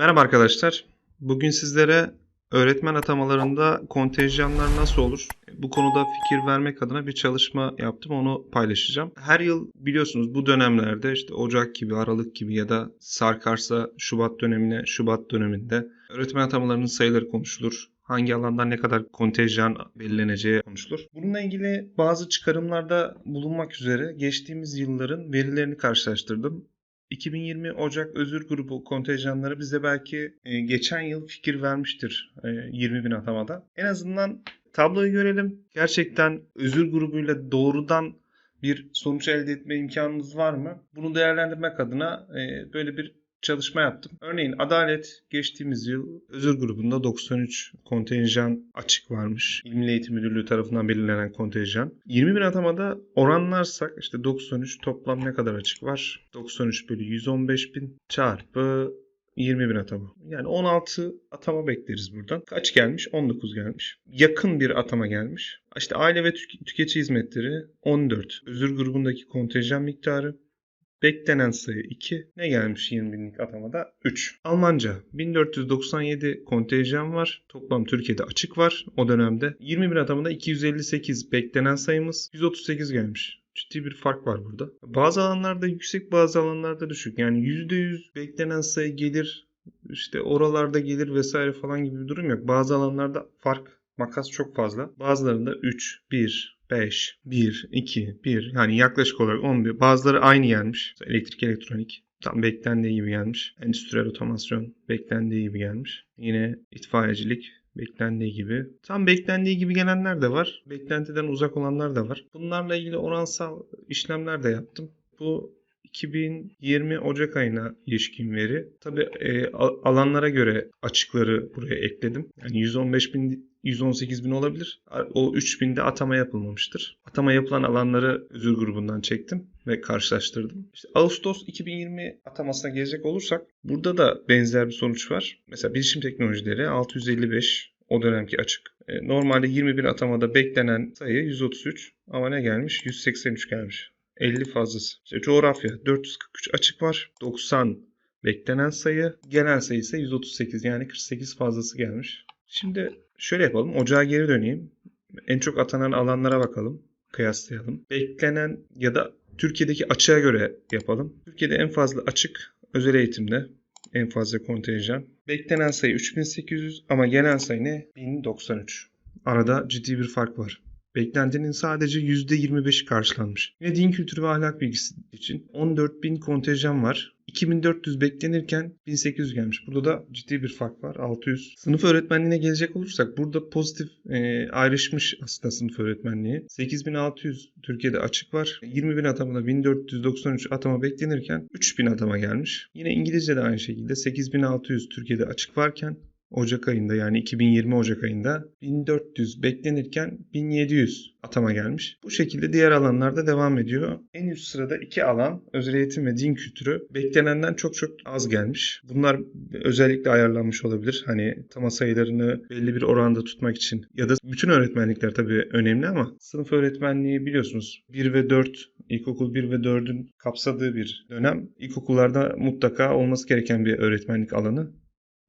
Merhaba arkadaşlar. Bugün sizlere öğretmen atamalarında kontenjanlar nasıl olur? Bu konuda fikir vermek adına bir çalışma yaptım. Onu paylaşacağım. Her yıl biliyorsunuz bu dönemlerde işte Ocak gibi, Aralık gibi ya da sarkarsa Şubat dönemine, Şubat döneminde öğretmen atamalarının sayıları konuşulur. Hangi alandan ne kadar kontenjan belirleneceği konuşulur. Bununla ilgili bazı çıkarımlarda bulunmak üzere geçtiğimiz yılların verilerini karşılaştırdım. 2020 Ocak özür grubu kontenjanları bize belki e, geçen yıl fikir vermiştir e, 20 bin atamada. En azından tabloyu görelim. Gerçekten özür grubuyla doğrudan bir sonuç elde etme imkanımız var mı? Bunu değerlendirmek adına e, böyle bir çalışma yaptım. Örneğin Adalet geçtiğimiz yıl özür grubunda 93 kontenjan açık varmış. İl Milli Eğitim Müdürlüğü tarafından belirlenen kontenjan. 20 bin atamada oranlarsak işte 93 toplam ne kadar açık var? 93 bölü 115 bin çarpı 20 bin atama. Yani 16 atama bekleriz buradan. Kaç gelmiş? 19 gelmiş. Yakın bir atama gelmiş. İşte aile ve tük- tüketici hizmetleri 14. Özür grubundaki kontenjan miktarı Beklenen sayı 2. Ne gelmiş 20 binlik atamada? 3. Almanca 1497 kontenjan var. Toplam Türkiye'de açık var o dönemde. 20 bin atamada 258 beklenen sayımız 138 gelmiş. Ciddi bir fark var burada. Bazı alanlarda yüksek bazı alanlarda düşük. Yani %100 beklenen sayı gelir işte oralarda gelir vesaire falan gibi bir durum yok. Bazı alanlarda fark makas çok fazla. Bazılarında 3, 1, 5, 1, 2, 1 yani yaklaşık olarak 11. Bazıları aynı gelmiş. Elektrik elektronik tam beklendiği gibi gelmiş. Endüstriyel otomasyon beklendiği gibi gelmiş. Yine itfaiyecilik beklendiği gibi. Tam beklendiği gibi gelenler de var. Beklentiden uzak olanlar da var. Bunlarla ilgili oransal işlemler de yaptım. Bu 2020 Ocak ayına ilişkin veri. Tabi alanlara göre açıkları buraya ekledim. Yani 115 bin 118 bin olabilir. O 3000'de atama yapılmamıştır. Atama yapılan alanları özür grubundan çektim ve karşılaştırdım. İşte Ağustos 2020 atamasına gelecek olursak burada da benzer bir sonuç var. Mesela bilişim teknolojileri 655 o dönemki açık. E, Normalde 21 atamada beklenen sayı 133 ama ne gelmiş? 183 gelmiş. 50 fazlası. İşte coğrafya 443 açık var. 90 beklenen sayı. Genel sayı ise 138 yani 48 fazlası gelmiş. Şimdi şöyle yapalım. Ocağa geri döneyim. En çok atanan alanlara bakalım. Kıyaslayalım. Beklenen ya da Türkiye'deki açığa göre yapalım. Türkiye'de en fazla açık özel eğitimde. En fazla kontenjan. Beklenen sayı 3800 ama gelen sayı ne? 1093. Arada ciddi bir fark var. Beklentinin sadece %25'i karşılanmış. Yine din kültürü ve ahlak bilgisi için 14.000 kontenjan var. 2400 beklenirken 1800 gelmiş. Burada da ciddi bir fark var. 600. Sınıf öğretmenliğine gelecek olursak burada pozitif e, ayrışmış aslında sınıf öğretmenliği. 8600 Türkiye'de açık var. 20.000 atamada 1493 atama beklenirken 3000 atama gelmiş. Yine İngilizce de aynı şekilde 8600 Türkiye'de açık varken Ocak ayında yani 2020 Ocak ayında 1400 beklenirken 1700 atama gelmiş. Bu şekilde diğer alanlarda devam ediyor. En üst sırada iki alan özel eğitim ve din kültürü beklenenden çok çok az gelmiş. Bunlar özellikle ayarlanmış olabilir. Hani atama sayılarını belli bir oranda tutmak için ya da bütün öğretmenlikler tabii önemli ama sınıf öğretmenliği biliyorsunuz 1 ve 4 ilkokul 1 ve 4'ün kapsadığı bir dönem. İlkokullarda mutlaka olması gereken bir öğretmenlik alanı.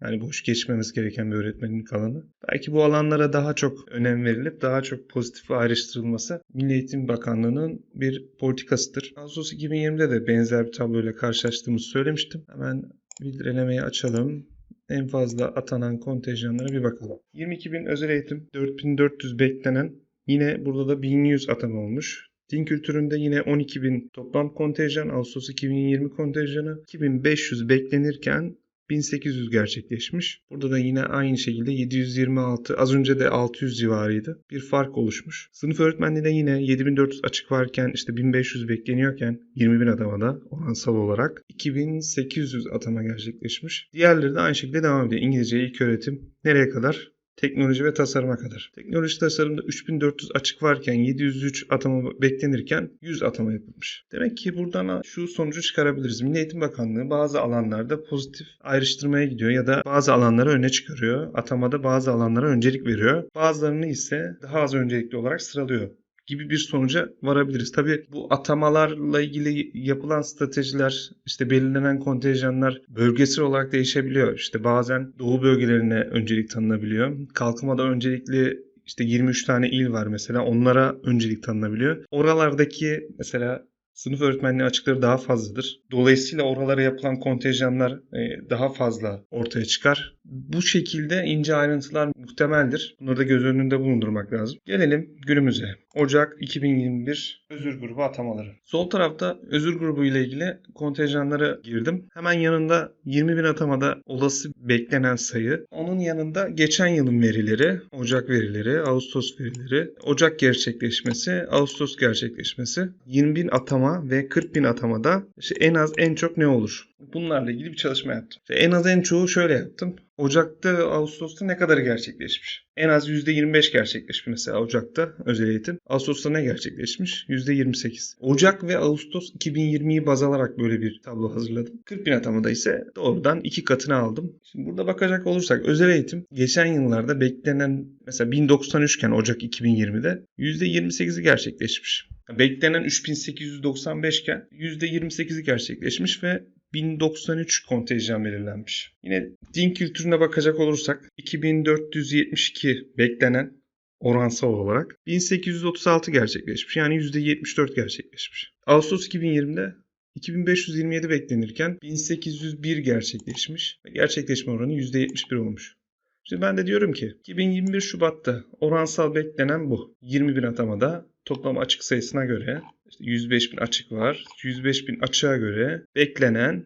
Yani boş geçmemiz gereken bir öğretmenlik alanı. Belki bu alanlara daha çok önem verilip daha çok pozitif ayrıştırılması Milli Eğitim Bakanlığı'nın bir politikasıdır. Ağustos 2020'de de benzer bir tabloyla karşılaştığımızı söylemiştim. Hemen bildirelemeyi açalım. En fazla atanan kontenjanlara bir bakalım. 22 bin özel eğitim, 4400 beklenen, yine burada da 1100 atama olmuş. Din kültüründe yine 12 bin toplam kontenjan, Ağustos 2020 kontenjanı, 2500 beklenirken 1800 gerçekleşmiş. Burada da yine aynı şekilde 726 az önce de 600 civarıydı. Bir fark oluşmuş. Sınıf öğretmenliğinde yine 7400 açık varken işte 1500 bekleniyorken 20 bin atamada oransal olarak 2800 atama gerçekleşmiş. Diğerleri de aynı şekilde devam ediyor. İngilizce ilk öğretim nereye kadar? Teknoloji ve tasarıma kadar. Teknoloji tasarımda 3400 açık varken 703 atama beklenirken 100 atama yapılmış. Demek ki buradan şu sonucu çıkarabiliriz. Milli Eğitim Bakanlığı bazı alanlarda pozitif ayrıştırmaya gidiyor ya da bazı alanları öne çıkarıyor. Atamada bazı alanlara öncelik veriyor. Bazılarını ise daha az öncelikli olarak sıralıyor. Gibi bir sonuca varabiliriz. Tabii bu atamalarla ilgili yapılan stratejiler, işte belirlenen kontenjanlar bölgesel olarak değişebiliyor. İşte bazen doğu bölgelerine öncelik tanınabiliyor. Kalkınmada öncelikli işte 23 tane il var mesela onlara öncelik tanınabiliyor. Oralardaki mesela sınıf öğretmenliği açıkları daha fazladır. Dolayısıyla oralara yapılan kontenjanlar e, daha fazla ortaya çıkar. Bu şekilde ince ayrıntılar muhtemeldir. Bunları da göz önünde bulundurmak lazım. Gelelim günümüze. Ocak 2021 özür grubu atamaları. Sol tarafta özür grubu ile ilgili kontenjanlara girdim. Hemen yanında 20 bin atamada olası beklenen sayı. Onun yanında geçen yılın verileri, Ocak verileri, Ağustos verileri, Ocak gerçekleşmesi, Ağustos gerçekleşmesi, 20 bin atama ve 40 bin atamada işte en az en çok ne olur? Bunlarla ilgili bir çalışma yaptım. İşte en az en çoğu şöyle yaptım. Ocak'ta Ağustos'ta ne kadar gerçekleşmiş? En az %25 gerçekleşmiş mesela Ocak'ta özel eğitim. Ağustos'ta ne gerçekleşmiş? %28. Ocak ve Ağustos 2020'yi baz alarak böyle bir tablo hazırladım. 40 bin atamada ise doğrudan iki katını aldım. Şimdi burada bakacak olursak özel eğitim geçen yıllarda beklenen mesela 1093 iken Ocak 2020'de %28'i gerçekleşmiş. Beklenen 3895 iken %28'i gerçekleşmiş ve 1093 kontenjan belirlenmiş. Yine din kültürüne bakacak olursak 2472 beklenen oransal olarak 1836 gerçekleşmiş. Yani %74 gerçekleşmiş. Ağustos 2020'de 2527 beklenirken 1801 gerçekleşmiş gerçekleşme oranı %71 olmuş. Şimdi ben de diyorum ki 2021 Şubat'ta oransal beklenen bu. 20 bin atamada toplam açık sayısına göre işte 105 bin açık var. 105 bin açığa göre beklenen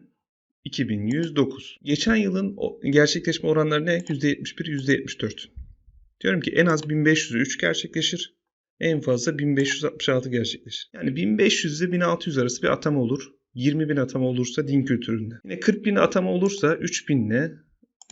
2109. Geçen yılın gerçekleşme oranları ne? %71, %74. Diyorum ki en az 1503 gerçekleşir. En fazla 1566 gerçekleşir. Yani 1500 ile 1600 arası bir atama olur. 20 bin atama olursa din kültüründe. Yine 40 bin atama olursa 3000 ile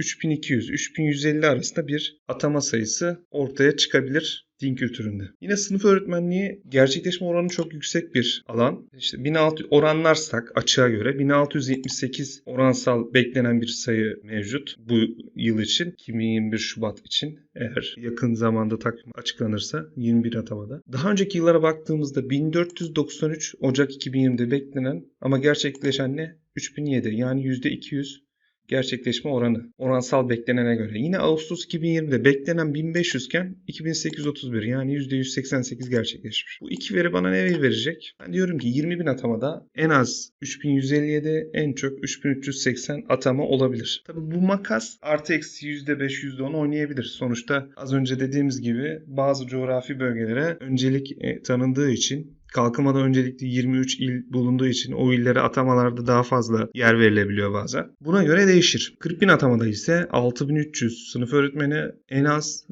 3200, 3150 arasında bir atama sayısı ortaya çıkabilir din kültüründe. Yine sınıf öğretmenliği gerçekleşme oranı çok yüksek bir alan. İşte 1600 oranlarsak açığa göre 1678 oransal beklenen bir sayı mevcut bu yıl için 2021 Şubat için eğer yakın zamanda takvim açıklanırsa 21 atamada. Daha önceki yıllara baktığımızda 1493 Ocak 2020'de beklenen ama gerçekleşen ne? 3007 yani %200 gerçekleşme oranı oransal beklenene göre. Yine Ağustos 2020'de beklenen 1500 iken 2831 yani %188 gerçekleşmiş. Bu iki veri bana ne verecek? Ben diyorum ki 20 bin atamada en az 3157 en çok 3380 atama olabilir. Tabi bu makas artı eksi %5 %10 oynayabilir. Sonuçta az önce dediğimiz gibi bazı coğrafi bölgelere öncelik e, tanındığı için Kalkınmada öncelikli 23 il bulunduğu için o illere atamalarda daha fazla yer verilebiliyor bazen. Buna göre değişir. 40 bin atamada ise 6300 sınıf öğretmeni en az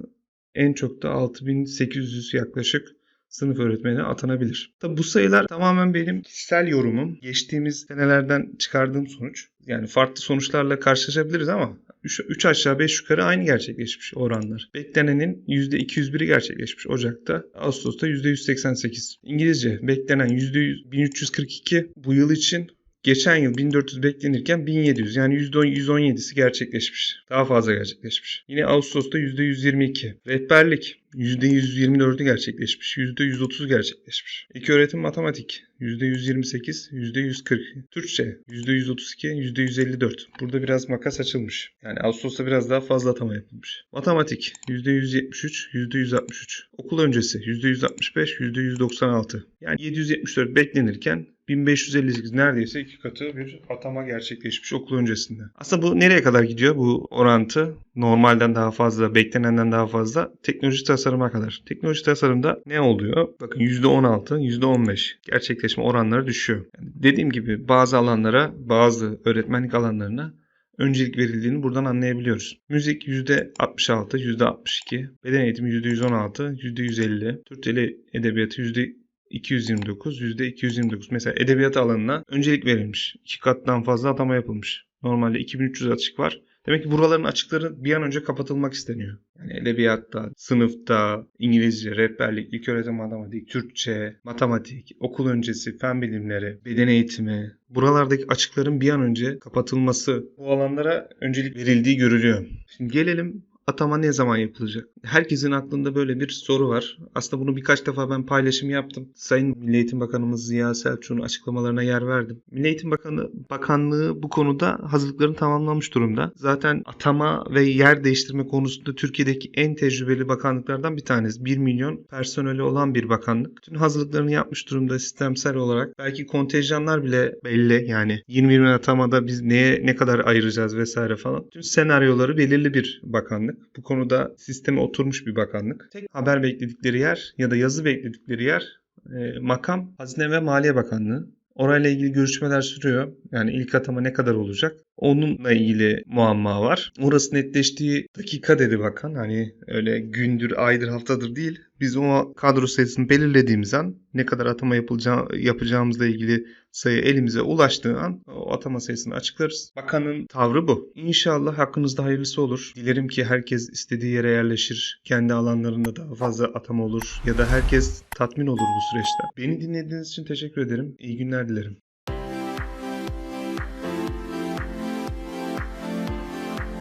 en çok da 6800 yaklaşık sınıf öğretmeni atanabilir. Tabi bu sayılar tamamen benim kişisel yorumum. Geçtiğimiz senelerden çıkardığım sonuç. Yani farklı sonuçlarla karşılaşabiliriz ama 3 aşağı 5 yukarı aynı gerçekleşmiş oranlar. Beklenenin %201'i gerçekleşmiş Ocak'ta. Ağustos'ta %188. İngilizce beklenen %1342 bu yıl için geçen yıl 1400 beklenirken 1700 yani %117'si gerçekleşmiş. Daha fazla gerçekleşmiş. Yine Ağustos'ta %122. Rehberlik %124'ü gerçekleşmiş. %130 gerçekleşmiş. İlk öğretim matematik %128, %140. Türkçe %132, %154. Burada biraz makas açılmış. Yani Ağustos'ta biraz daha fazla atama yapılmış. Matematik %173, %163. Okul öncesi %165, %196. Yani 774 beklenirken 1558 neredeyse iki katı bir atama gerçekleşmiş okul öncesinde. Aslında bu nereye kadar gidiyor bu orantı? Normalden daha fazla, beklenenden daha fazla teknoloji tasarıma kadar. Teknoloji tasarımda ne oluyor? Bakın %16, %15 gerçekleşme oranları düşüyor. Dediğim gibi bazı alanlara, bazı öğretmenlik alanlarına öncelik verildiğini buradan anlayabiliyoruz. Müzik %66, %62, beden eğitimi %116, %150, Türk Dili Edebiyatı 229, %229. Mesela edebiyat alanına öncelik verilmiş. İki kattan fazla atama yapılmış. Normalde 2300 açık var. Demek ki buraların açıkları bir an önce kapatılmak isteniyor. Yani edebiyatta, sınıfta, İngilizce, rehberlik, ilköğretim matematik, Türkçe, matematik, okul öncesi, fen bilimleri, beden eğitimi, buralardaki açıkların bir an önce kapatılması bu alanlara öncelik verildiği görülüyor. Şimdi gelelim atama ne zaman yapılacak? Herkesin aklında böyle bir soru var. Aslında bunu birkaç defa ben paylaşım yaptım. Sayın Milli Eğitim Bakanımız Ziya Selçuk'un açıklamalarına yer verdim. Milli Eğitim Bakanı Bakanlığı bu konuda hazırlıklarını tamamlamış durumda. Zaten atama ve yer değiştirme konusunda Türkiye'deki en tecrübeli bakanlıklardan bir tanesi. 1 milyon personeli olan bir bakanlık. Tüm hazırlıklarını yapmış durumda sistemsel olarak. Belki kontenjanlar bile belli. Yani 20 atamada biz neye ne kadar ayıracağız vesaire falan. Tüm senaryoları belirli bir bakanlık. Bu konuda sisteme oturmuş bir bakanlık. Tek haber bekledikleri yer ya da yazı bekledikleri yer e, makam Hazine ve Maliye Bakanlığı. Orayla ilgili görüşmeler sürüyor. Yani ilk atama ne kadar olacak? Onunla ilgili muamma var. Orası netleştiği dakika dedi bakan. Hani öyle gündür, aydır, haftadır değil. Biz o kadro sayısını belirlediğimiz an ne kadar atama yapılacağı, yapacağımızla ilgili sayı elimize ulaştığı an o atama sayısını açıklarız. Bakanın tavrı bu. İnşallah hakkınızda hayırlısı olur. Dilerim ki herkes istediği yere yerleşir. Kendi alanlarında daha fazla atama olur. Ya da herkes tatmin olur bu süreçte. Beni dinlediğiniz için teşekkür ederim. İyi günler dilerim.